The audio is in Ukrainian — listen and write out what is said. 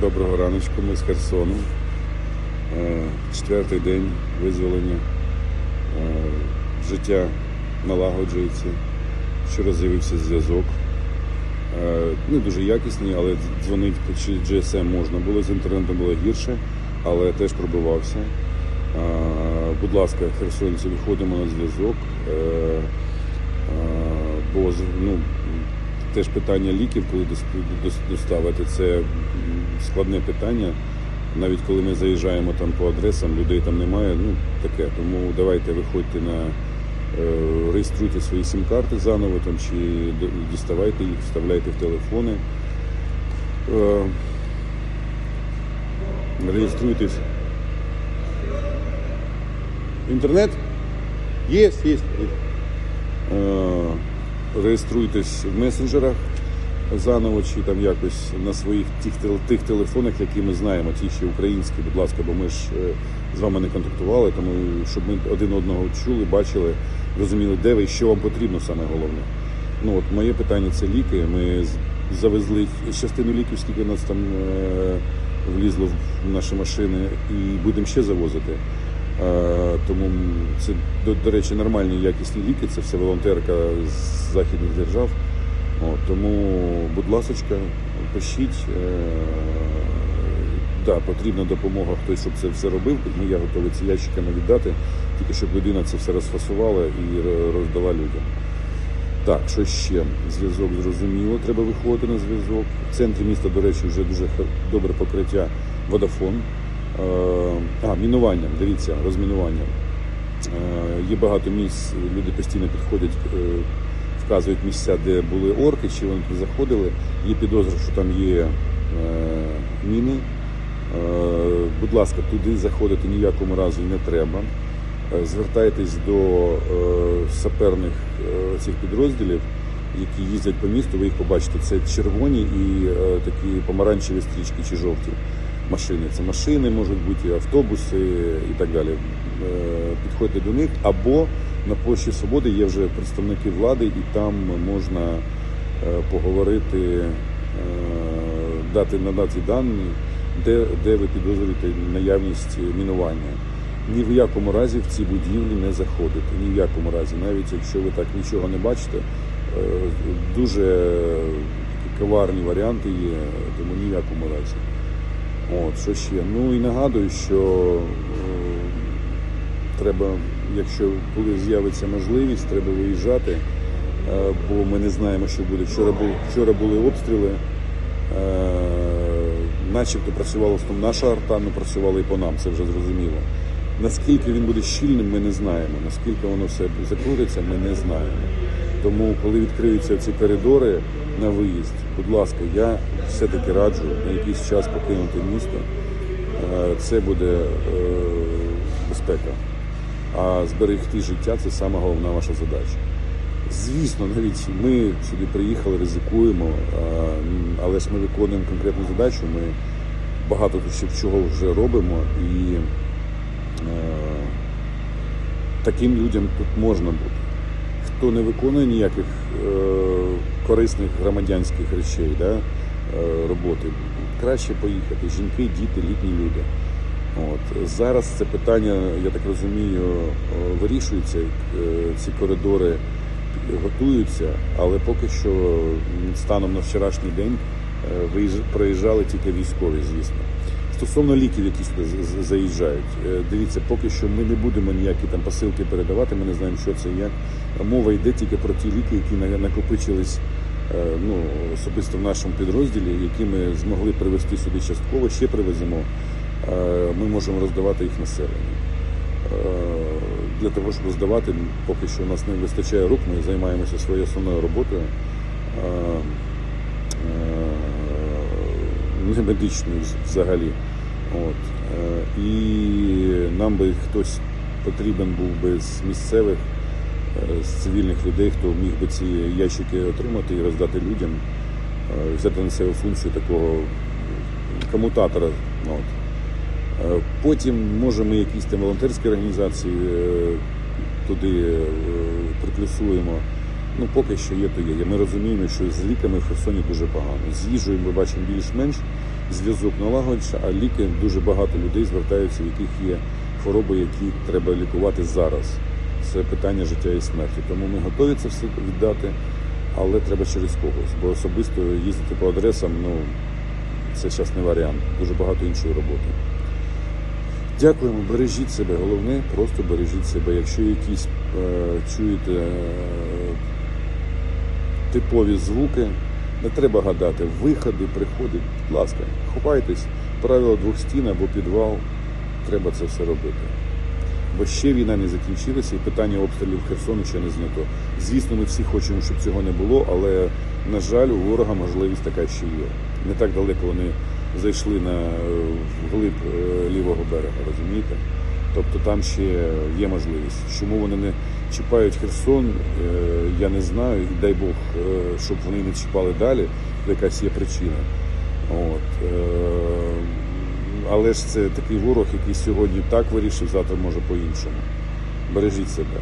Доброго раночку, ми з Херсону. Е, Четвертий день визволення. Е, Життя налагоджується. Вчора з'явився зв'язок. Е, Не дуже якісний, але дзвонити чи GSM можна було, з інтернетом було гірше, але теж пробивався. Будь ласка, херсонці, виходимо на зв'язок. Бо ну, теж питання ліків, коли дос- дос- доставити, це складне питання. Навіть коли ми заїжджаємо там по адресам, людей там немає, ну таке. Тому давайте виходьте на е, реєструйте свої сім-карти заново там, чи діставайте їх, вставляйте в телефони. Е, реєструйтесь. Інтернет? Є, є, є. Реєструйтесь в месенджерах заново чи там якось на своїх тих, тих телефонах, які ми знаємо, ті ще українські, будь ласка, бо ми ж е, з вами не контактували, тому щоб ми один одного чули, бачили, розуміли, де ви що вам потрібно саме головне. Ну от моє питання це ліки. Ми завезли частину ліків, скільки нас там е, влізло в наші машини, і будемо ще завозити. Е, Тому це, до, до речі, нормальні якісні ліки, це все волонтерка з західних держав. От, тому, будь ласочка, пишіть. Е, да, потрібна допомога хтось, щоб це все робив. Ми я готовий ці ящиками віддати, тільки щоб людина це все розфасувала і роздала людям. Так, що ще? Зв'язок зрозуміло, треба виходити на зв'язок. В центрі міста, до речі, вже дуже добре покриття водафон. Е, а, мінування, дивіться, розмінування. Е, є багато місць, люди постійно підходять, е, вказують місця, де були орки, чи вони туди заходили. Є підозра, що там є міни. Будь ласка, туди заходити ніякому разі не треба. Звертайтесь до саперних цих підрозділів, які їздять по місту, ви їх побачите. Це червоні і такі помаранчеві стрічки чи жовті машини. Це машини, можуть бути автобуси і так далі. Е, Підходьте до них або на площі Свободи є вже представники влади, і там можна е, поговорити, е, дати надати дані, де, де ви підозрюєте наявність мінування. Ні в якому разі в ці будівлі не заходити. Ні в якому разі, навіть якщо ви так нічого не бачите, дуже коварні варіанти є, тому ні в якому разі. От, що ще? Ну і нагадую, що е, треба, якщо коли з'явиться можливість, треба виїжджати, е, бо ми не знаємо, що буде. Вчора, був, вчора були обстріли, е, начебто працювала наша арта, але працювала і по нам, це вже зрозуміло. Наскільки він буде щільним, ми не знаємо. Наскільки воно все закрутиться, ми не знаємо. Тому, коли відкриються ці коридори на виїзд, будь ласка, я все-таки раджу на якийсь час покинути місто. Е, Це буде е, безпека. А зберегти життя це саме головна ваша задача. Звісно, навіть ми сюди приїхали, ризикуємо, але ж ми виконуємо конкретну задачу. Ми багато чого вже робимо, і е, таким людям тут можна бути. Хто не виконує ніяких е, корисних громадянських речей, да, е, роботи, краще поїхати. Жінки, діти, літні люди. От. Зараз це питання, я так розумію, е, вирішується, е, ці коридори готуються, але поки що станом на вчорашній день е, проїжджали тільки військові, звісно. Стосовно ліків, які сюди заїжджають, е, дивіться, поки що ми не будемо ніякі там посилки передавати, ми не знаємо, що це і як. Мова йде тільки про ті ліки, які накопичились е, ну, особисто в нашому підрозділі, які ми змогли привезти сюди частково, ще привеземо. Е, Ми можемо роздавати їх населенню. Для того, щоб роздавати, поки що у нас не вистачає рук, ми займаємося своєю основною роботою. Не медичною взагалі. От. Е, І нам би хтось потрібен був би з місцевих, е, з цивільних людей, хто міг би ці ящики отримати і роздати людям, е, взяти на себе функцію такого комутатора. От. Потім, може, ми якісь там волонтерські організації туди приплюсуємо. Ну, поки що є, то є. Ми розуміємо, що з ліками в Херсоні дуже погано. З їжею ми бачимо більш-менш, зв'язок налагодиться, а ліки дуже багато людей звертаються, в яких є хвороби, які треба лікувати зараз. Це питання життя і смерті. Тому ми готові це все віддати, але треба через когось. Бо особисто їздити по адресам, ну це зараз не варіант. Дуже багато іншої роботи. Дякуємо, бережіть себе. Головне, просто бережіть себе. Якщо якісь е, чуєте е, типові звуки, не треба гадати. Виходи, приходи, будь ласка, ховайтесь. Правило двох стін або підвал. Треба це все робити. Бо ще війна не закінчилася і питання обстрілів Херсону ще не знято. Звісно, ми всі хочемо, щоб цього не було, але на жаль, у ворога можливість така ще є. Не так далеко вони зайшли на е, вглиб е, лівого берега, розумієте? Тобто там ще є можливість. Чому вони не чіпають Херсон, е, я не знаю. І дай Бог, е, щоб вони не чіпали далі, якась є причина. От. е, Але ж це такий ворог, який сьогодні так вирішив, завтра може по-іншому. Бережіть себе.